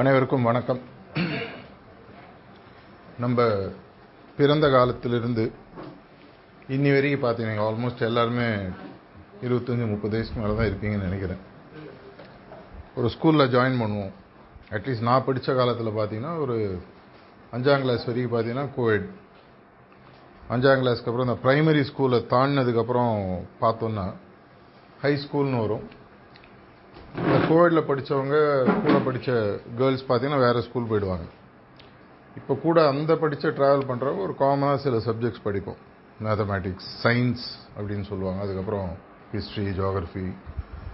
அனைவருக்கும் வணக்கம். நம்ம பிறந்த காலத்திலிருந்து இன்னி வரைக்கும் பார்த்தீங்கன்னா ஆல்மோஸ்ட் எல்லாருமே இருபத்தஞ்சி முப்பது வயசுக்கு மேலே தான் இருப்பீங்கன்னு நினைக்கிறேன். ஒரு ஸ்கூலில் ஜாயின் பண்ணுவோம். அட்லீஸ்ட் நான் படித்த காலத்தில் பார்த்தீங்கன்னா ஒரு அஞ்சாம் கிளாஸ் வரைக்கும் பார்த்தீங்கன்னா கோவிட் அஞ்சாம் கிளாஸ்க்கு அப்புறம் இந்த ப்ரைமரி ஸ்கூலை தாண்டினதுக்கப்புறம் பார்த்தோன்னா ஹை ஸ்கூல்னு வரும். கோவிடில் படித்தவங்க கூட படித்த கேர்ள்ஸ் பார்த்தீங்கன்னா வேறு ஸ்கூல் போயிடுவாங்க. இப்போ கூட அந்த படித்த ட்ராவல் பண்ணுறவங்க ஒரு காமனாக சில சப்ஜெக்ட்ஸ் படிப்போம். மேத்தமேட்டிக்ஸ் சயின்ஸ் அப்படின்னு சொல்லுவாங்க. அதுக்கப்புறம் ஹிஸ்ட்ரி ஜியாகிரஃபி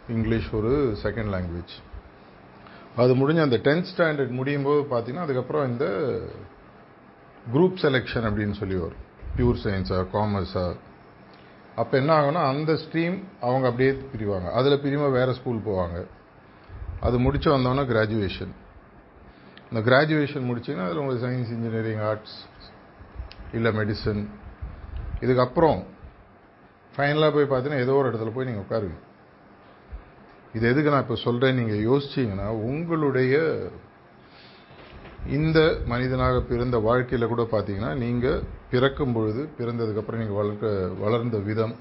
இங்கிலீஷ் ஒரு செகண்ட் லாங்குவேஜ் அது முடிஞ்ச அந்த டென்த் ஸ்டாண்டர்ட் முடியும் போது பார்த்தீங்கன்னா அதுக்கப்புறம் இந்த குரூப் செலெக்ஷன் அப்படின்னு சொல்லி வரும். பியூர் சயின்ஸா காமர்ஸா அப்போ என்ன ஆகும்னா அந்த ஸ்ட்ரீம் அவங்க அப்படியே பிரிவாங்க. அதில் பிரிவாக வேறு ஸ்கூல் போவாங்க. அது முடித்து வந்தோன்னா கிராஜுவேஷன் இந்த கிராஜுவேஷன் முடிச்சிங்கன்னா அதில் உங்களுக்கு சயின்ஸ் இன்ஜினியரிங் ஆர்ட்ஸ் இல்லை மெடிசன் இதுக்கப்புறம் ஃபைனலாக போய் பார்த்தீங்கன்னா ஏதோ ஒரு இடத்துல போய் நீங்கள் உட்காருவீங்க. இது எதுக்கு நான் இப்போ சொல்கிறேன் நீங்கள் யோசிச்சிங்கன்னா உங்களுடைய இந்த மனிதனாக பிறந்த வாழ்க்கையில் கூட பார்த்தீங்கன்னா நீங்கள் பிறக்கும் பொழுது பிறந்ததுக்கப்புறம் நீங்கள் வளர்க்க வளர்ந்த விதம்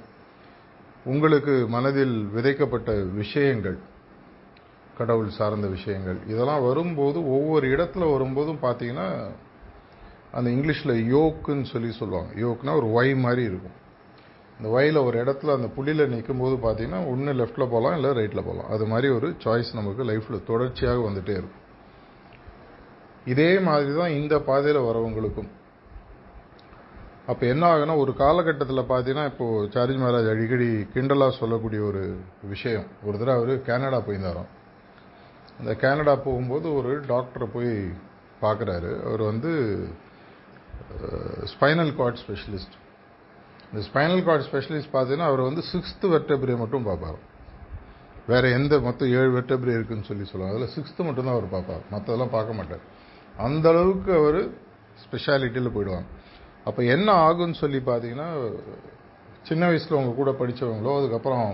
உங்களுக்கு மனதில் விதைக்கப்பட்ட விஷயங்கள் கடவுள் சார்ந்த விஷயங்கள் இதெல்லாம் வரும்போது ஒவ்வொரு இடத்துல வரும்போதும் பார்த்தீங்கன்னா அந்த இங்கிலீஷில் யோக்குன்னு சொல்லி சொல்லுவாங்க. யோக்குனா ஒரு ஒய் மாதிரி இருக்கும். இந்த ஒயில் ஒரு இடத்துல அந்த புள்ளியில் நிற்கும் போது பார்த்தீங்கன்னா ஒன்று லெஃப்ட்டில் போகலாம் இல்லை ரைட்டில் போகலாம் அது மாதிரி ஒரு சாய்ஸ் நமக்கு லைஃப்பில் தொடர்ச்சியாக வந்துகிட்டே இருக்கும். இதே மாதிரி தான் இந்த பாதையில் வரவங்களுக்கும். அப்போ என்ன ஆகுனா ஒரு காலகட்டத்தில் பார்த்தீங்கன்னா இப்போது சார்ஜ் மகாராஜ் அடிக்கடி கிண்டலாக சொல்லக்கூடிய ஒரு விஷயம். ஒரு தடவை அவர் கேனடா போயிருந்தாராம். அந்த கேனடா போகும்போது ஒரு டாக்டரை போய் பார்க்குறாரு அவர் வந்து ஸ்பைனல் கார்ட் ஸ்பெஷலிஸ்ட். இந்த ஸ்பைனல் கார்ட் ஸ்பெஷலிஸ்ட் பார்த்தீங்கன்னா அவர் வந்து சிக்ஸ்த்து வெர்டபிரே மட்டும் பார்ப்பார் வேறு எந்த மொத்தம் ஏழு வெர்டபிரி இருக்குன்னு சொல்லி சொல்லுவாங்க. அதில் சிக்ஸ்த்து மட்டும்தான் அவர் பார்ப்பார் மற்றதெல்லாம் பார்க்க மாட்டார். அந்த அளவுக்கு அவர் ஸ்பெஷாலிட்டியில் போயிடுவாங்க. அப்போ என்ன ஆகும்னு சொல்லி பார்த்தீங்கன்னா சின்ன வயசில் உங்கள் கூட படித்தவங்களோ அதுக்கப்புறம்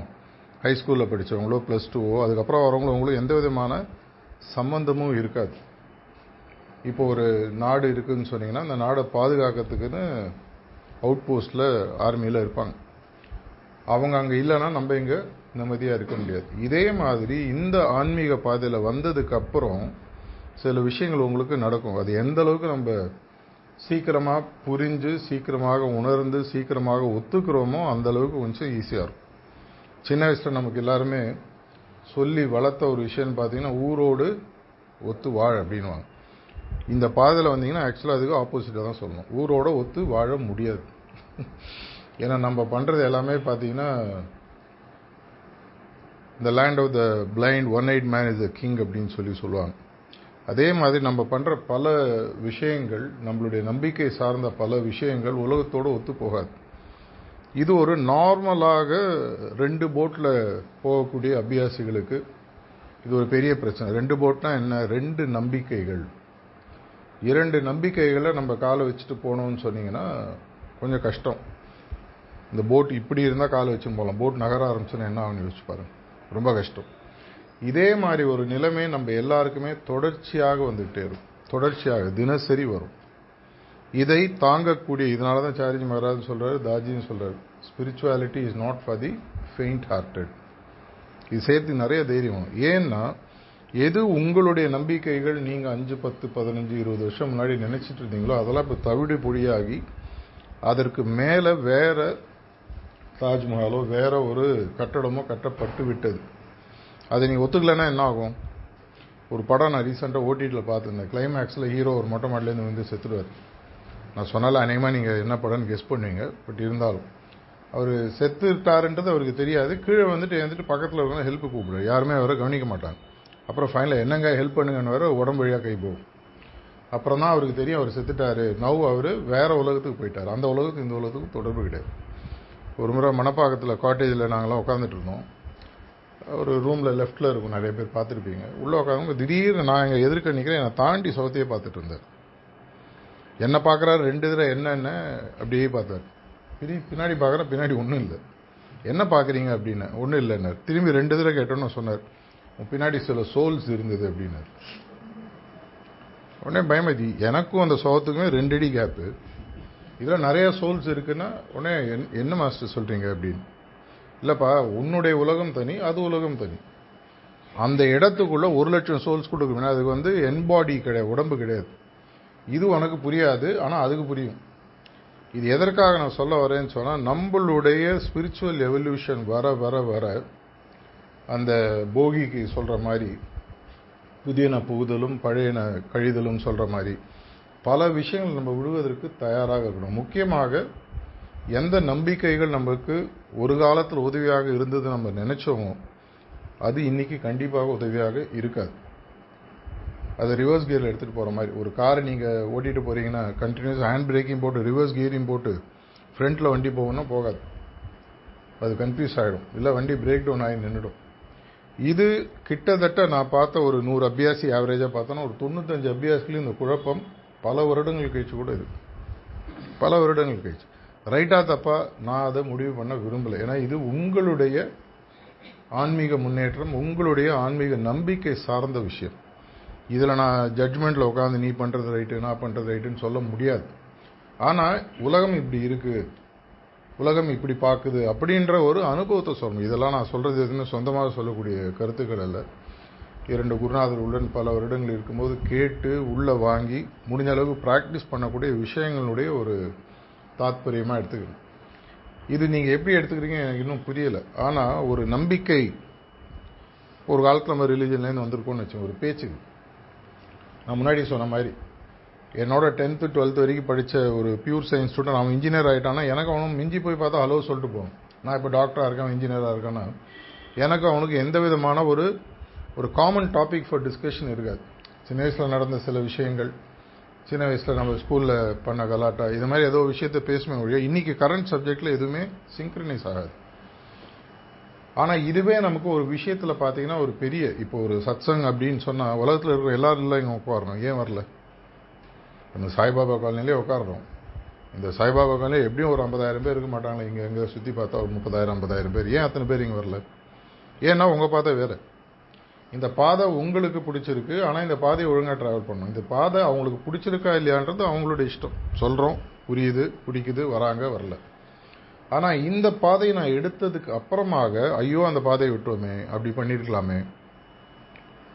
ஹை ஸ்கூலில் படித்தவங்களோ ப்ளஸ் டூவோ அதுக்கப்புறம் வரவங்களோ உங்களுக்கு எந்த விதமான சம்பந்தமும் இருக்காது. இப்போ ஒரு நாடு இருக்குதுன்னு சொன்னீங்கன்னா அந்த நாடை பாதுகாக்கிறதுக்குன்னு அவுட் போஸ்டில் ஆர்மியில் இருப்பாங்க. அவங்க அங்கே இல்லைன்னா நம்ம இங்கே நிம்மதியாக இருக்க முடியாது. இதே மாதிரி இந்த ஆன்மீக பாதையில் வந்ததுக்கப்புறம் சில விஷயங்கள் உங்களுக்கு நடக்கும். அது எந்த அளவுக்கு நம்ம சீக்கிரமாக புரிஞ்சு சீக்கிரமாக உணர்ந்து சீக்கிரமாக ஒத்துக்கிறோமோ அந்த அளவுக்கு கொஞ்சம் ஈஸியாக இருக்கும். சின்ன வயசில் நமக்கு எல்லாருமே சொல்லி வளர்த்த ஒரு விஷயம்னு பார்த்தீங்கன்னா ஊரோடு ஒத்து வாழ் அப்படின்வாங்க இந்த பாதையில் வந்தீங்கன்னா ஆக்சுவலாக அதுக்கு ஆப்போசிட்டாக தான் சொல்லணும். ஊரோட ஒத்து வாழ முடியாது. ஏன்னா நம்ம பண்ணுறது எல்லாமே பார்த்தீங்கன்னா இந்த land of the blind one eyed man is the king அப்படின்னு சொல்லி சொல்லுவாங்க. அதே மாதிரி நம்ம பண்ணுற பல விஷயங்கள் நம்மளுடைய நம்பிக்கை சார்ந்த பல விஷயங்கள் உலகத்தோடு ஒத்து போகாது. இது ஒரு நார்மலாக ரெண்டு போட்டில் போகக்கூடிய அபியாசிகளுக்கு இது ஒரு பெரிய பிரச்சனை. ரெண்டு போட்னா என்ன? ரெண்டு நம்பிக்கைகள். இரண்டு நம்பிக்கைகளை நம்ம காலை வச்சுட்டு போனோம்னு சொன்னீங்கன்னா கொஞ்சம் கஷ்டம். இந்த போட் இப்படி இருந்தால் காலை வச்சுன்னு போகலாம் போட் நகர ஆரம்பிச்சுன்னா என்ன ஆகும்னு யோசிச்சு பாருங்கள் ரொம்ப கஷ்டம். இதே மாதிரி ஒரு நிலைமை நம்ம எல்லாருக்குமே தொடர்ச்சியாக வந்துகிட்டே இருக்கும். தொடர்ச்சியாக தினசரி வரும். இதை தாங்கக்கூடிய இதனால தான் சாரிஜி மகாராஜ் சொல்கிறார் தாஜின்னு சொல்கிறார் spirituality is not for the faint hearted இது சேர்த்து நிறைய தைரியம் ஏன்னா எது உங்களுடைய நம்பிக்கைகள் நீங்கள் அஞ்சு பத்து பதினஞ்சு இருபது வருஷம் முன்னாடி நினச்சிட்டு இருந்தீங்களோ அதெல்லாம் இப்போ தவிடு பொடியாகி அதற்கு மேலே வேற தாஜ்மஹாலோ வேற ஒரு கட்டடமோ கட்டப்பட்டு விட்டது. அதை நீங்கள் ஒத்துக்கலைன்னா என்ன ஆகும்? ஒரு படம் நான் ரீசெண்டாக ஓடிடியில் பார்த்துருந்தேன். கிளைமேக்ஸில் ஹீரோ ஒரு மொட்டை மாடலேருந்து வந்து செத்துடுவார். நான் சொன்னால அநேகமாக நீங்கள் என்ன படம்னு கெஸ் பண்ணுவீங்க. பட் இருந்தாலும் அவர் செத்துட்டாருன்றது அவருக்கு தெரியாது. கீழே வந்துட்டு எழுந்துட்டு பக்கத்தில் இருக்கிற ஹெல்ப் கூப்பிடுவார். யாருமே அவரை கவனிக்க மாட்டாங்க. அப்புறம் ஃபைனலாக என்னங்க ஹெல்ப் பண்ணுங்கன்னு வர உடம்பு வழியாக கை போகும். அப்புறம் தான் அவருக்கு தெரியும் அவர் செத்துட்டாரு. நவ் அவர் வேறு உலகத்துக்கு போயிட்டார். அந்த உலகத்துக்கு இந்த உலகத்துக்கு தொடர்பு கிடையாது. ஒரு முறை மணப்பாக்கத்தில் காட்டேஜில் நாங்களாம் உட்காந்துட்டு இருந்தோம். ஒரு ரூமில் லெஃப்ட்டில் இருக்கும். நிறைய பேர் பார்த்துருப்பீங்க. உள்ளே உட்காந்து திடீர்னு நான் எங்கள் எதிர்க்க நிற்கிறேன் என்னை தாண்டி சவுத்தையே பார்த்துட்டு இருந்தார். என்ன பார்க்குறாரு ரெண்டு தடவை என்னென்ன அப்படியே பார்த்தார். பிரி பின்னாடி பார்க்குறேன் பின்னாடி ஒன்றும் இல்லை. என்ன பார்க்குறீங்க அப்படின்னு? ஒன்றும் இல்லைன்னார். திரும்பி ரெண்டு தடவை கேட்டோன்னு சொன்னார். உன் பின்னாடி சில சோல்ஸ் இருந்தது அப்படின்னார். உடனே பயமதி எனக்கும் அந்த சோகத்துக்குமே ரெண்டு அடி கேப்பு இதில் நிறைய சோல்ஸ் இருக்குன்னா உடனே என்- என்ன மாஸ்டர் சொல்கிறீங்க அப்படின்னு? இல்லைப்பா உன்னுடைய உலகம் தனி அது உலகம் தனி. அந்த இடத்துக்குள்ளே ஒரு லட்சம் சோல்ஸ் கொடுக்கணும் அதுக்கு வந்து என்பாடி கிடையாது உடம்பு கிடையாது. இது உனக்கு புரியாது ஆனால் அதுக்கு புரியும். இது எதற்காக நான் சொல்ல வரேன்னு சொன்னால் நம்மளுடைய ஸ்பிரிச்சுவல் எவல்யூஷன் வர வர வர அந்த போகிக்கு சொல்கிற மாதிரி புதியன புகுதலும் பழையன கழிதலும் சொல்கிற மாதிரி பல விஷயங்கள் நம்ம விடுவதற்கு தயாராக இருக்கணும். முக்கியமாக எந்த நம்பிக்கைகள் நமக்கு ஒரு காலத்தில் உதவியாக இருந்தது நம்ம நினைச்சோமோ அது இன்னைக்கு கண்டிப்பாக உதவியாக இருக்காது. அதை ரிவர்ஸ் கியரில் எடுத்துகிட்டு போகிற மாதிரி ஒரு காரை நீங்கள் ஓட்டிகிட்டு போகிறீங்கன்னா கண்டினியூஸ் ஹேண்ட் பிரேக்கிங் போட்டு ரிவர்ஸ் கியரிங் போட்டு ஃப்ரண்ட்டில் வண்டி போகணும்னா போகாது. அது கன்ஃபியூஸ் ஆகிடும் இல்லை வண்டி பிரேக் டவுன் ஆகி நின்றுடும் இது கிட்டத்தட்ட நான் பார்த்த ஒரு நூறு அபியாசி ஆவரேஜாக பார்த்தோன்னா ஒரு தொண்ணூத்தஞ்சு அபியாசிலையும் இந்த குழப்பம் பல வருடங்கள் கழிச்சு கூட இருக்குது பல வருடங்கள் கழிச்சு. ரைட்டா தப்பா நான் அதை முடிவு பண்ண விரும்பலை. ஏன்னா இது உங்களுடைய ஆன்மீக முன்னேற்றம் உங்களுடைய ஆன்மீக நம்பிக்கை சார்ந்த விஷயம். இதில் நான் ஜட்ஜ்மெண்ட்டில் உட்காந்து நீ பண்ணுறது ரைட்டு நான் பண்ணுறது ரைட்டுன்னு சொல்ல முடியாது. ஆனால் உலகம் இப்படி இருக்குது உலகம் இப்படி பார்க்குது அப்படின்ற ஒரு அனுபவத்தை சொல்லணும் இதெல்லாம் நான் சொல்கிறது எதுவுமே சொந்தமாக சொல்லக்கூடிய கருத்துக்கள் அல்ல. இரண்டு குருநாதர் உடன் பல வருடங்கள் இருக்கும்போது கேட்டு உள்ளே வாங்கி முடிஞ்ச அளவுக்கு ப்ராக்டிஸ் பண்ணக்கூடிய விஷயங்களுடைய ஒரு தாத்பரியமாக எடுத்துக்கணும். இது நீங்கள் எப்படி எடுத்துக்கிறீங்க எனக்கு இன்னும் புரியலை. ஆனால் ஒரு நம்பிக்கை ஒரு காலத்தில் நம்ம ரிலீஜன்லேருந்து வந்திருக்கோம்னு வச்சோம் ஒரு பேச்சு. நான் முன்னாடி சொன்ன மாதிரி என்னோட டென்த்து டுவெல்த் வரைக்கும் படித்த ஒரு பியூர் சயின்ஸ் ஸ்டூடெண்ட் அவன் இன்ஜினியர் ஆகிட்டானா எனக்கு அவனும் மிஞ்சி போய் பார்த்தா ஹலோ சொல்லிட்டு போகணும் நான் இப்போ டாக்டராக இருக்கேன் இன்ஜினியராக இருக்கேன்னா எனக்கு அவனுக்கு எந்த விதமான ஒரு ஒரு காமன் டாபிக் ஃபார் டிஸ்கஷன் இருக்காது. சின்ன வயசில் நடந்த சில விஷயங்கள் சின்ன வயசில் நம்ம ஸ்கூலில் பண்ண கலாட்டா இது மாதிரி ஏதோ விஷயத்த பேசுமே ஒழிய இன்றைக்கி கரண்ட் சப்ஜெக்டில் எதுவுமே சிங்க்ரனைஸ் ஆகாது. ஆனால் இதுவே நமக்கு ஒரு விஷயத்தில் பார்த்தீங்கன்னா ஒரு பெரிய இப்போ ஒரு சத்சங் அப்படின்னு சொன்னால் உலகத்தில் இருக்கிற எல்லாரும் இல்லை இங்கே உட்காரணும். ஏன் வரல? இந்த சாய்பாபா காலனிலே உட்காரணும். இந்த சாய்பாபா காலனிலே எப்படியும் ஒரு ஐம்பதாயிரம் பேர் இருக்க மாட்டாங்களே இங்கே எங்கே சுற்றி பார்த்தா ஒரு முப்பதாயிரம் ஐம்பதாயிரம் பேர். ஏன் அத்தனை பேர் இங்கே வரல? ஏன்னா உங்கள் பார்த்தா வேறு. இந்த பாதை உங்களுக்கு பிடிச்சிருக்கு ஆனால் இந்த பாதையை ஒழுங்காக ட்ராவல் பண்ணணும். இந்த பாதை அவங்களுக்கு பிடிச்சிருக்கா இல்லையான்றது அவங்களோட இஷ்டம். சொல்கிறோம் புரியுது பிடிக்குது வராங்க வரல. ஆனால் இந்த பாதையை நான் எடுத்ததுக்கு அப்புறமாக ஐயோ அந்த பாதையை விட்டோமே அப்படி பண்ணியிருக்கலாமே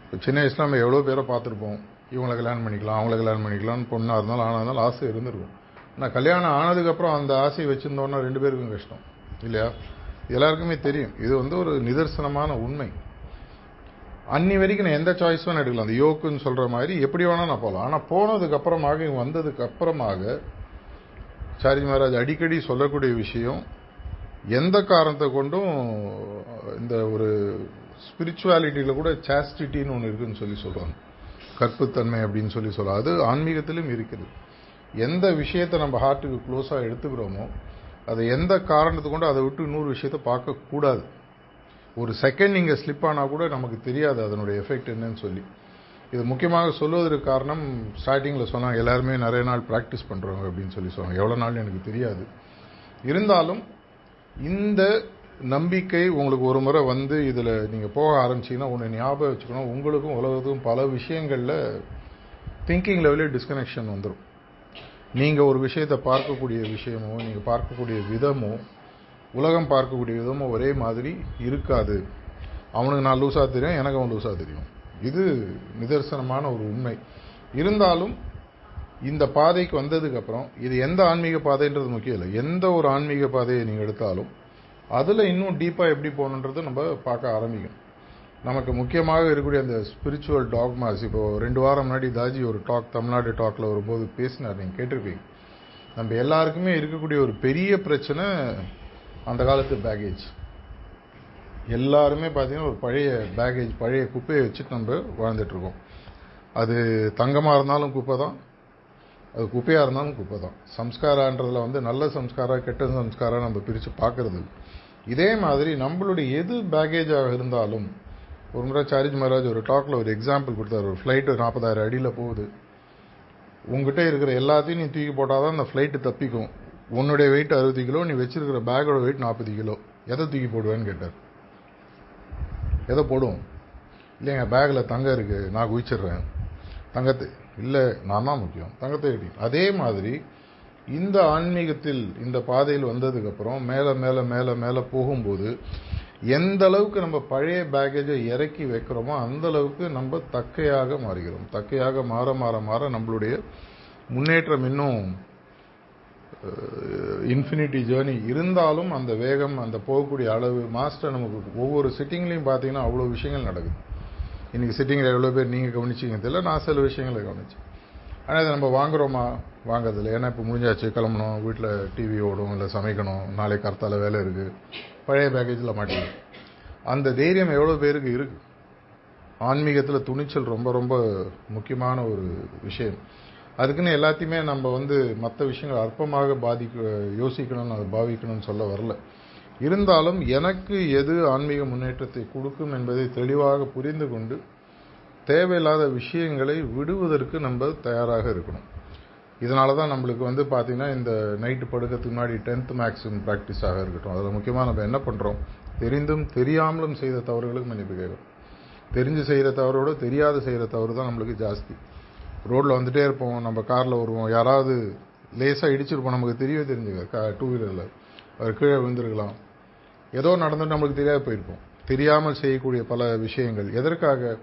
இப்போ சின்ன வயசுல நம்ம எவ்வளோ பேரை பார்த்துருப்போம். இவங்களை கல்யாணம் பண்ணிக்கலாம் அவங்கள கல்யாணம் பண்ணிக்கலாம்னு பொண்ணாக இருந்தாலும் ஆனால் இருந்தாலும் ஆசை இருந்திருக்கும். ஆனால் கல்யாணம் ஆனதுக்கப்புறம் அந்த ஆசையை வச்சுருந்தோன்னா ரெண்டு பேருக்கும் கஷ்டம் இல்லையா? எல்லாருக்குமே தெரியும். இது வந்து ஒரு நிதர்சனமான உண்மை. அன்னி வரைக்கும் நான் எந்த சாய்ஸ் வேணும் எடுக்கலாம். அந்த யோக்குன்னு சொல்கிற மாதிரி எப்படி வேணால் நான் போகலாம். ஆனால் போனதுக்கு அப்புறமாக இவங்க வந்ததுக்கு அப்புறமாக சாரி மகாராஜ் அடிக்கடி சொல்லக்கூடிய விஷயம் எந்த காரணத்தை கொண்டும் இந்த ஒரு ஸ்பிரிச்சுவாலிட்டியில் கூட சாஸ்டிட்டின்னு ஒன்று இருக்குன்னு சொல்லி சொல்கிறாங்க கற்புத்தன்மை அப்படின்னு சொல்லி சொல்கிறோம் அது ஆன்மீகத்திலும் இருக்குது. எந்த விஷயத்தை நம்ம ஹார்ட்டுக்கு க்ளோஸாக எடுத்துக்கிறோமோ அதை எந்த காரணத்தை கொண்டு அதை விட்டு இன்னொரு விஷயத்தை பார்க்கக்கூடாது. ஒரு செகண்ட் நீங்கள் ஸ்லிப் ஆனால் கூட நமக்கு தெரியாது அதனுடைய எஃபெக்ட் என்னன்னு சொல்லி. இது முக்கியமாக சொல்வதற்கு காரணம் ஸ்டார்டிங்கில் சொன்னாங்க எல்லாருமே நிறைய நாள் ப்ராக்டிஸ் பண்ணுறவங்க அப்படின்னு சொல்லி சொன்னாங்க. எவ்வளோ நாள் எனக்கு தெரியாது. இருந்தாலும் இந்த நம்பிக்கை உங்களுக்கு ஒரு முறை வந்து இதில் நீங்கள் போக ஆரம்பிச்சிங்கன்னா ஒன்று ஞாபகம் வச்சுக்கணும். உங்களுக்கும் உலகத்துக்கும் பல விஷயங்களில் திங்கிங் லெவலே டிஸ்கனெக்ஷன் வந்துடும் நீங்கள் ஒரு விஷயத்தை பார்க்கக்கூடிய விஷயமோ நீங்கள் பார்க்கக்கூடிய விதமோ உலகம் பார்க்கக்கூடிய விதமும் ஒரே மாதிரி இருக்காது. அவனுக்கு நான் லூஸாக தெரியும் எனக்கு அவன் லூஸாக தெரியும். இது நிதர்சனமான ஒரு உண்மை. இருந்தாலும் இந்த பாதைக்கு வந்ததுக்கப்புறம் இது எந்த ஆன்மீக பாதைன்றது முக்கியம் இல்லை. எந்த ஒரு ஆன்மீக பாதையை நீங்கள் எடுத்தாலும் அதில் இன்னும் டீப்பாக எப்படி போகணுன்றது நம்ம பார்க்க ஆரம்பிக்கும். நமக்கு முக்கியமாக இருக்கக்கூடிய அந்த ஸ்பிரிச்சுவல் டாக்மாஸ் இப்போ ரெண்டு வாரம் முன்னாடி தாஜி ஒரு டாக் தமிழ்நாடு டாக்ல வரும்போது பேசினார் நீங்கள் கேட்டிருப்பீங்க. நம்ம எல்லாருக்குமே இருக்கக்கூடிய ஒரு பெரிய பிரச்சனை அந்த காலத்து பேகேஜ் எல்லாருமே பார்த்தீங்கன்னா ஒரு பழைய பேகேஜ் பழைய குப்பையை வச்சுட்டு நம்ம வாழ்ந்துட்டுருக்கோம். அது தங்கமாக இருந்தாலும் குப்பை தான் அது குப்பையாக இருந்தாலும் குப்பை தான். சம்ஸ்காரான்றதில் வந்து நல்ல சம்ஸ்காரம் கெட்ட சம்ஸ்காரம் நம்ம பிரித்து பார்க்கறது இதே மாதிரி நம்மளுடைய எது பேகேஜாக இருந்தாலும் ஒரு முறை சாரிஜ் மகாராஜ் ஒரு டாக்ல ஒரு எக்ஸாம்பிள் கொடுத்தாரு. ஒரு ஃப்ளைட்டு நாற்பதாயிரம் அடியில் போகுது. உங்ககிட்ட இருக்கிற எல்லாத்தையும் நீ தூக்கி போட்டால் தான் அந்த ஃப்ளைட்டு தப்பிக்கும். உன்னுடைய வெயிட் அறுபது கிலோ நீ வச்சிருக்கிற பேக்கோட வெயிட் நாற்பது கிலோ. எதை தூக்கி போடுவேன்னு கேட்டார். எதை போடுவோம்? இல்லைங்க பேக்கில் தங்கம் இருக்குது நான் குவிச்சிடுறேன். தங்கத்தை இல்லை நான் தான் முக்கியம். தங்கத்தை எப்படி அதே மாதிரி இந்த ஆன்மீகத்தில் இந்த பாதையில் வந்ததுக்கப்புறம் மேலே மேலே மேலே மேலே போகும்போது எந்த அளவுக்கு நம்ம பழைய பேக்கேஜை இறக்கி வைக்கிறோமோ அந்த அளவுக்கு நம்ம தக்கையாக மாறுகிறோம். தக்கையாக மாற மாற மாற நம்மளுடைய முன்னேற்றம் இன்னும் இன்ஃபினிட்டி ஜேர்னி இருந்தாலும் அந்த வேகம் அந்த போகக்கூடிய அளவு மாஸ்டர் நமக்கு ஒவ்வொரு சிட்டிங்லேயும் பார்த்தீங்கன்னா அவ்வளோ விஷயங்கள் நடக்குது. இன்றைக்கி சிட்டிங்கில் எவ்வளோ பேர் நீங்கள் கவனிச்சிங்க தெரியல நான் சில விஷயங்களை கவனிச்சேன். ஆனால் இதை நம்ம வாங்குறோமா? வாங்குறதில்ல. ஏன்னா இப்போ முடிஞ்சாச்சு கிளம்பணும் வீட்டில் டிவி ஓடும் இல்லை சமைக்கணும் நாளைக்கு கர்த்தால வேலை இருக்குது பழைய பேக்கேஜில் மாட்டேங்குது அந்த தைரியம் எவ்வளோ பேருக்கு இருக்குது ஆன்மீகத்தில் துணிச்சல் ரொம்ப ரொம்ப முக்கியமான ஒரு விஷயம். அதுக்குன்னு எல்லாத்தையுமே நம்ம வந்து மற்ற விஷயங்கள் அற்பமாக பாதிக்க யோசிக்கணும்னு அதை பாவிக்கணும்னு சொல்ல வரல. இருந்தாலும் எனக்கு எது ஆன்மீக முன்னேற்றத்தை கொடுக்கும் என்பதை தெளிவாக புரிந்து கொண்டு தேவையில்லாத விஷயங்களை விடுவதற்கு நம்ம தயாராக இருக்கணும். இதனால தான் நம்மளுக்கு வந்து பார்த்திங்கன்னா இந்த நைட்டு படுக்கிறதுக்கு முன்னாடி டென்த் மேக்ஸிமம் ப்ராக்டிஸாக இருக்கட்டும். அதில் முக்கியமாக நம்ம என்ன பண்ணுறோம் தெரிந்தும் தெரியாமலும் செய்த தவறுகளுக்கு மன்னிப்பு கேட்கும் தெரிஞ்சு செய்கிற தவறோட தெரியாத செய்கிற தவறு தான் நம்மளுக்கு ஜாஸ்தி. ரோட்டில் வந்துட்டே இருப்போம் நம்ம காரில் வருவோம். யாராவது லேசாக இடிச்சிருப்போம் நமக்கு தெரியவே தெரிஞ்சுக்க கா டூ வீலரில் அவர் கீழே விழுந்திருக்கலாம். ஏதோ நடந்துட்டு நம்மளுக்கு தெரியாது போயிருப்போம். தெரியாமல் செய்யக்கூடிய பல விஷயங்கள். எதற்காக?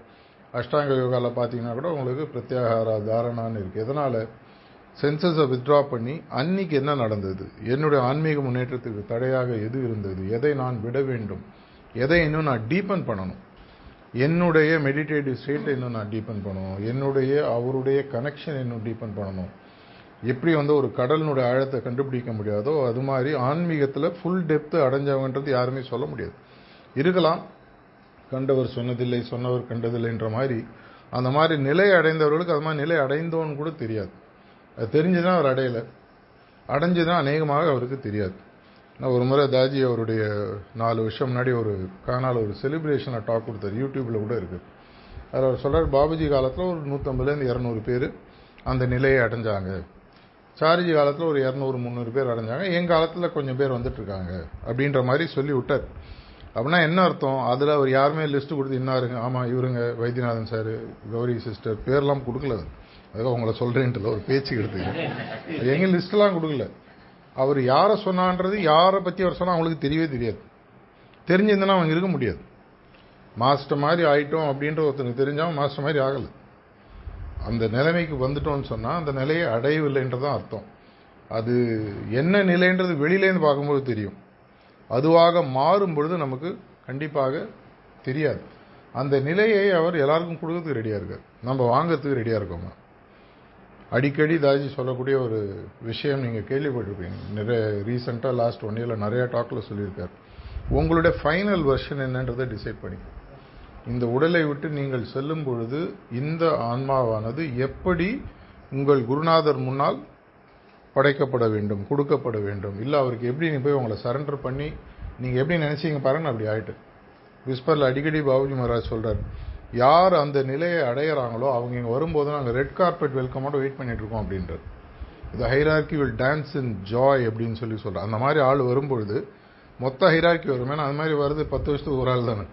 அஷ்டாங்க யோகாவில் பார்த்தீங்கன்னா கூட உங்களுக்கு பிரத்யாகார தாரணான்னு இருக்குது எதனால்? சென்சஸை வித்ட்ரா பண்ணி அன்னைக்கு என்ன நடந்தது? என்னுடைய ஆன்மீக முன்னேற்றத்துக்கு தடையாக எது இருந்தது? எதை நான் விட வேண்டும்? எதை இன்னும் நான் டீப்பன் பண்ணணும்? என்னுடைய மெடிடேட்டிவ் ஸ்டேட்டை இன்னும் நான் டீப்பன் பண்ணணும். என்னுடைய அவருடைய கனெக்ஷன் இன்னும் டீப்பன் பண்ணணும். எப்படி வந்து ஒரு கடலினுடைய ஆழத்தை கண்டுபிடிக்க முடியாதோ அது மாதிரி ஆன்மீகத்தில் ஃபுல் டெப்த்து அடைஞ்சவங்கன்றது யாருமே சொல்ல முடியாது. இருக்கலாம். கண்டவர் சொன்னதில்லை சொன்னவர் கண்டதில்லைன்ற மாதிரி. அந்த மாதிரி நிலை அடைந்தவர்களுக்கு அது மாதிரி நிலை அடைந்தோன்னு கூட தெரியாது. அது தெரிஞ்சுதான் அவர் அடையலை. அடைஞ்சுதான் அநேகமாக அவருக்கு தெரியாது. நான் ஒரு முறை தாஜி அவருடைய நாலு வருஷம் முன்னாடி ஒரு காணால் ஒரு செலிப்ரேஷனை டாக் கொடுத்தார். யூடியூப்பில் கூட இருக்குது அதில் அவர் சொல்கிறார் பாபுஜி காலத்தில் ஒரு நூற்றம்பதுலேருந்து இரநூறு பேர் அந்த நிலையை அடைஞ்சாங்க. சாரிஜி காலத்தில் ஒரு இரநூறு முந்நூறு பேர் அடைஞ்சாங்க. என் காலத்தில் கொஞ்சம் பேர் வந்துட்டுருக்காங்க அப்படின்ற மாதிரி சொல்லி விட்டார். அப்படின்னா என்ன அர்த்தம்? அதில் அவர் யாருமே லிஸ்ட்டு கொடுத்து இன்னாருங்க ஆமாம் இவருங்க வைத்தியநாதன் சார் கௌரி சிஸ்டர் பேர்லாம் கொடுக்கல. அதுக்காக உங்களை சொல்கிறேன்ட்டு ஒரு பேச்சு எடுத்துக்கிறேன் எங்கள் லிஸ்ட்லாம் கொடுக்கல. அவர் யாரை சொன்னான்றது யாரை பற்றி அவர் சொன்னால் அவங்களுக்கு தெரியவே தெரியாது. தெரிஞ்சிருந்தனா அவங்க இருக்க முடியாது. மாஸ்டர் மாதிரி ஆயிட்டோம் அப்படின்ற ஒருத்தனுக்கு தெரிஞ்சால் மாஸ்டர் மாதிரி ஆகலை. அந்த நிலைமைக்கு வந்துட்டோம்னு சொன்னால் அந்த நிலையை அடையவில்லைன்றதான் அர்த்தம். அது என்ன நிலைன்றது வெளியிலேருந்து பார்க்கும்போது தெரியும். அதுவாக மாறும் பொழுது நமக்கு கண்டிப்பாக தெரியாது. அந்த நிலையை அவர் எல்லாருக்கும் கொடுக்கறதுக்கு ரெடியாக இருக்கார். நம்ம வாங்கிறதுக்கு ரெடியாக இருக்கோமா? அடிக்கடி தாஜி சொல்லக்கூடிய ஒரு விஷயம் நீங்கள் கேள்விப்பட்டிருப்பீங்க. நிறைய ரீசெண்டாக லாஸ்ட் ஒன் இயரில் நிறையா டாக்கில் சொல்லியிருக்கார். உங்களுடைய ஃபைனல் வெர்ஷன் என்னன்றதை டிசைட் பண்ணி இந்த உடலை விட்டு நீங்கள் செல்லும் பொழுது இந்த ஆன்மாவானது எப்படி உங்கள் குருநாதர் முன்னால் படைக்கப்பட வேண்டும் கொடுக்கப்பட வேண்டும்? இல்லை அவருக்கு எப்படி நீ போய் உங்களை சரண்டர் பண்ணி நீங்கள் எப்படி நினச்சிங்க பாருங்கள் அப்படி ஆயிட்டு விஸ்பரில் அடிக்கடி பாபுஜி மகாராஜ் சொல்கிறார் யார் அந்த நிலையை அடையிறாங்களோ அவங்க இங்கே வரும்போது நாங்கள் ரெட் கார்பெட் வெல்கமோட வெயிட் பண்ணிட்டு இருக்கோம் அப்படின்றது. இது hierarchy will dance in joy அப்படின்னு சொல்லி சொல்கிறேன் அந்த மாதிரி ஆள் வரும்பொழுது மொத்த ஹைரார்கி வரும் ஏன்னா அது மாதிரி வருது பத்து வருஷத்துக்கு ஒரு ஆள் தானே.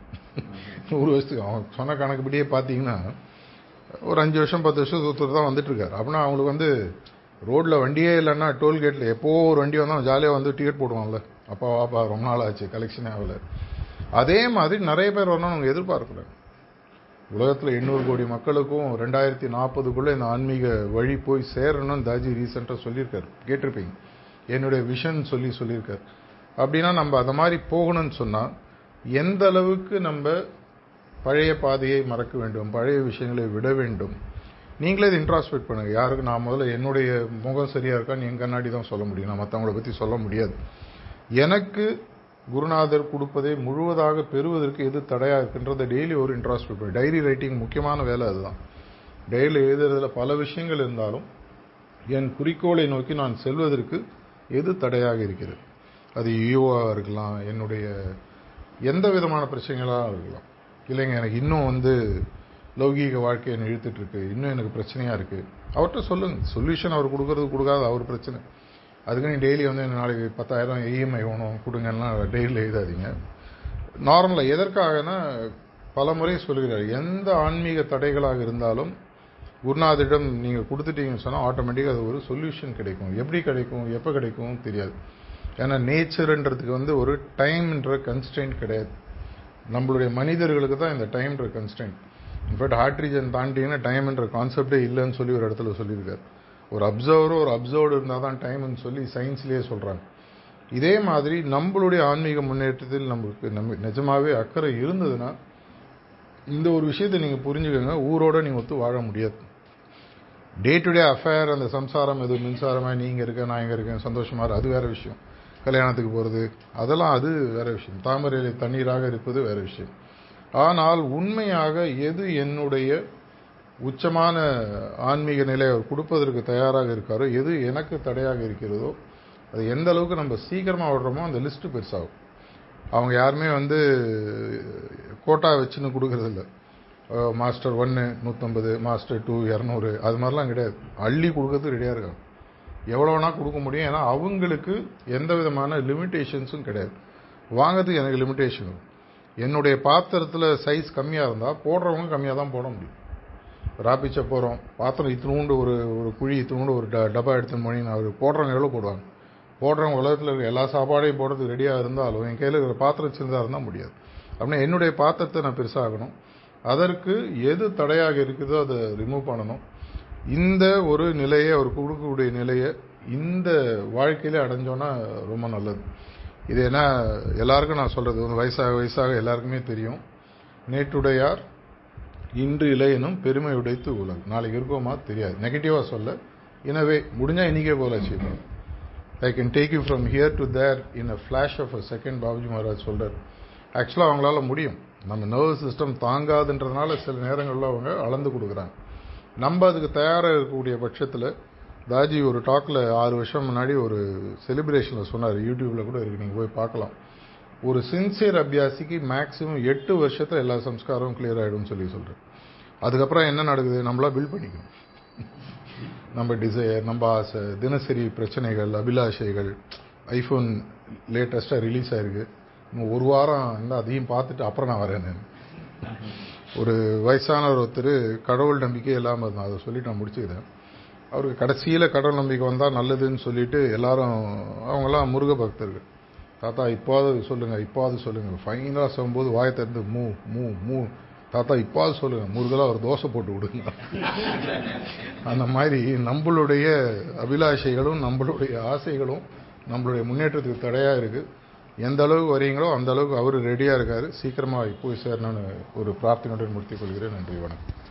நூறு வருஷத்துக்கு அவன் சொன்ன கணக்குப்படியே பார்த்தீங்கன்னா ஒரு அஞ்சு வருஷம் பத்து வருஷத்துக்கு ஒருத்தர் தான் வந்துட்டுருக்காரு அப்படின்னா அவங்களுக்கு வந்து ரோட்டில் வண்டியே இல்லைன்னா டோல்கேட்டில் எப்போ ஒரு வண்டி வந்தால் ஜாலியாக வந்து டிக்கெட் போடுவாங்கல்ல அப்பா வாப்பா ரொம்ப நாள் ஆச்சு கலெக்ஷனே ஆகலை. அதே மாதிரி நிறைய பேர் வரணும்னு அவங்க எதிர்பார்க்கல. உலகத்தில் எண்ணூறு கோடி மக்களுக்கும் ரெண்டாயிரத்தி நாற்பதுக்குள்ளே இந்த ஆன்மீக வழி போய் சேரணும்னு தாஜி ரீசெண்டாக சொல்லியிருக்காரு. கேட்டிருப்பீங்க. என்னுடைய விஷன் சொல்லி சொல்லியிருக்கார். அப்படின்னா நம்ம அதை மாதிரி போகணும்னு சொன்னால் எந்த அளவுக்கு நம்ம பழைய பாதையை மறக்க வேண்டும் பழைய விஷயங்களை விட வேண்டும். நீங்களே இது இன்ட்ராஸ்பெக்ட் பண்ணுங்கள் யாருக்கு? நான் முதல்ல என்னுடைய முகம் சரியாக இருக்கான்னு என் கண்ணாடி தான் சொல்ல முடியும். நான் மற்றவங்கள பற்றி சொல்ல முடியாது. எனக்கு குருநாதர் கொடுப்பதை முழுவதாக பெறுவதற்கு எது தடையாக இருக்கின்றது டெய்லி ஒரு இன்ட்ராஸ்ட் பேப்பர் டைரி ரைட்டிங் முக்கியமான வேலை அதுதான். டெய்லி எழுதுறதுல பல விஷயங்கள் இருந்தாலும் என் குறிக்கோளை நோக்கி நான் செல்வதற்கு எது தடையாக இருக்கிறது? அது ஈவோவாக இருக்கலாம் என்னுடைய எந்த விதமான பிரச்சனைகளாக இருக்கலாம். இல்லைங்க எனக்கு இன்னும் வந்து லௌகீக வாழ்க்கையை இழுத்துட்டு இருக்கு இன்னும் எனக்கு பிரச்சனையாக இருக்குது அவர்கிட்ட சொல்லுங்க சொல்யூஷன் அவர் கொடுக்கறது கொடுக்காது அவர் பிரச்சனை. அதுக்கு நீ டெய்லி வந்து நாளைக்கு பத்தாயிரம் இஎம்ஐ வேணும் கொடுங்கன்னா டெய்லி எழுதாதீங்க. நார்மலாக எதற்காகனா பல முறை சொல்கிறார் எந்த ஆன்மீக தடைகளாக இருந்தாலும் குருநாதிடம் நீங்கள் கொடுத்துட்டீங்கன்னு சொன்னால் ஆட்டோமேட்டிக்காக அது ஒரு சொல்யூஷன் கிடைக்கும். எப்படி கிடைக்கும் எப்போ கிடைக்கும் தெரியாது. ஏன்னா நேச்சர்ன்றதுக்கு வந்து ஒரு டைம்ன்ற கன்ஸ்டன்ட் கிடையாது. நம்மளுடைய மனிதர்களுக்கு தான் இந்த டைம்ன்ற கன்ஸ்டன்ட் இன்ஃபேக்ட் ஹாட்ரிஜன் தாண்டிங்கன்னா டைம்ன்ற கான்செப்டே இல்லைன்னு சொல்லி ஒரு இடத்துல சொல்லியிருக்காரு. ஒரு அப்சர்வரும் ஒரு அப்சர்வ்டு இருந்தால் தான் டைம்னு சொல்லி சயின்ஸ்லேயே சொல்கிறாங்க இதே மாதிரி நம்மளுடைய ஆன்மீக முன்னேற்றத்தில் நம்மளுக்கு நம்ம நிஜமாவே அக்கறை இருந்ததுன்னா இந்த ஒரு விஷயத்தை நீங்கள் புரிஞ்சுக்கோங்க ஊரோட நீங்கள் ஒத்து வாழ முடியாது. டே டு டே அஃபேர் அந்த சம்சாரம் எதுவும் மின்சாரமாக நீங்கள் இருக்க நான் இங்கே இருக்கேன் சந்தோஷமாக இரு, அது வேற விஷயம். கல்யாணத்துக்கு போகிறது அதெல்லாம் அது வேறு விஷயம். தாமரையில் தண்ணீராக இருப்பது வேறு விஷயம். ஆனால் உண்மையாக எது என்னுடைய உச்சமான ஆன்மீக நிலை அவர் கொடுப்பதற்கு தயாராக இருக்காரோ எது எனக்கு தடையாக இருக்கிறதோ அது எந்த அளவுக்கு நம்ம சீக்கிரமாக விடுறோமோ அந்த லிஸ்ட்டு பெருசாகும். அவங்க யாருமே வந்து கோட்டா வச்சுன்னு கொடுக்குறதில்ல மாஸ்டர் ஒன்று நூற்றம்பது மாஸ்டர் டூ இரநூறு அது மாதிரிலாம் கிடையாது. அள்ளி கொடுக்கறது ரெடியாக இருக்காங்க. எவ்வளோனா கொடுக்க முடியும். ஏன்னா அவங்களுக்கு எந்த விதமான லிமிட்டேஷன்ஸும் கிடையாது. வாங்கிறதுக்கு எனக்கு லிமிட்டேஷன் என்னுடைய பாத்திரத்தில் சைஸ் கம்மியாக இருந்தால் போடுறவங்க கம்மியாக தான் போட முடியும். ராபிச்ச போகிறோம் பாத்திரம் இத்தினூண்டு ஒரு ஒரு குழி இத்தினூண்டு ஒரு ட- டப்பா எடுத்துன்னு போனீங்க அவர் போடுறவங்க எவ்வளோ போடுவாங்க. போடுறவங்க உலகத்தில் இருக்கிற எல்லா சாப்பாடையும் போடுறதுக்கு ரெடியாக இருந்தாலும் என் கையில் இருக்கிற பாத்திரம் சின்னதாக இருந்தால் முடியாது. அப்படின்னா என்னுடைய பாத்திரத்தை நான் பெருசாகணும். அதற்கு எது தடையாக இருக்குதோ அதை ரிமூவ் பண்ணணும். இந்த ஒரு நிலையை அவர் கொடுக்கக்கூடிய நிலையை இந்த வாழ்க்கையிலே அடைஞ்சோன்னா ரொம்ப நல்லது. இது என்ன எல்லாருக்கும் நான் சொல்கிறது வந்து வயசாக வயசாக எல்லாருக்குமே தெரியும். நேற்றுடையார் இன்று இளையனும் பெருமை உடைத்து உலகம் நாளைக்கு இருக்கோமா? தெரியாது. நெகட்டிவாக சொல்ல. எனவே முடிஞ்சால் இன்றைக்கே போல achieve I can take you from here to there in a flash of a second Babuji Maharaj சொல்கிறார் ஆக்சுவலாக அவங்களால முடியும். நம்ம நர்வஸ் சிஸ்டம் தாங்காதுன்றதுனால சில நேரங்களில் அவங்க அளந்து கொடுக்குறாங்க. நம்ம அதுக்கு தயாராக இருக்கக்கூடிய பட்சத்தில் தாஜி ஒரு டாக்கில் ஆறு வருஷம் முன்னாடி ஒரு செலிப்ரேஷனில் சொன்னார். யூடியூப்பில் கூட இருக்குது நீங்கள் போய் பார்க்கலாம். ஒரு சின்சியர் அபியாசிக்கு மேக்ஸிமம் எட்டு வருஷத்தில் எல்லா சம்ஸ்காரமும் கிளியர் ஆகிடும்னு சொல்லி சொல்கிறேன் அதுக்கப்புறம் என்ன நடக்குது? நம்மளா பில்ட் பண்ணிக்கணும். நம்ம டிசையர் நம்ம ஆசை தினசரி பிரச்சனைகள் அபிலாஷைகள் ஐஃபோன் லேட்டஸ்ட்டாக ரிலீஸ் ஆயிருக்கு. இன்னும் ஒரு வாரம் இருந்தால் அதையும் பார்த்துட்டு அப்புறம் நான் வரேன் நான். ஒரு வயசானவர் ஒருத்தர் கடவுள் நம்பிக்கை இல்லாமல் இருந்தார் அதை சொல்லிட்டு நான் முடிச்சுக்கிறேன். அவருக்கு கடைசியில் கடவுள் நம்பிக்கை வந்தால் நல்லதுன்னு சொல்லிட்டு எல்லாரும் அவங்களாம் முருக பக்தர்கள் தாத்தா இப்போது சொல்லுங்கள் இப்போது சொல்லுங்கள் ஃபைனலாக சொல்லும்போது வாயத்திறந்து மூ மூ மூ. தாத்தா இப்போது சொல்லுங்கள் முருகலாக ஒரு தோசை போட்டு விடுங்க. அந்த மாதிரி நம்மளுடைய அபிலாஷைகளும் நம்மளுடைய ஆசைகளும் நம்மளுடைய முன்னேற்றத்துக்கு தடையாக இருக்குது எந்த அளவுக்கு வரீங்களோ அந்த அளவுக்கு அவர் ரெடியாக இருக்காரு. சீக்கிரமாக போய் சேரணும்னு ஒரு பிரார்த்தனையுடன் முடித்துக் கொள்கிறேன். நன்றி வணக்கம்.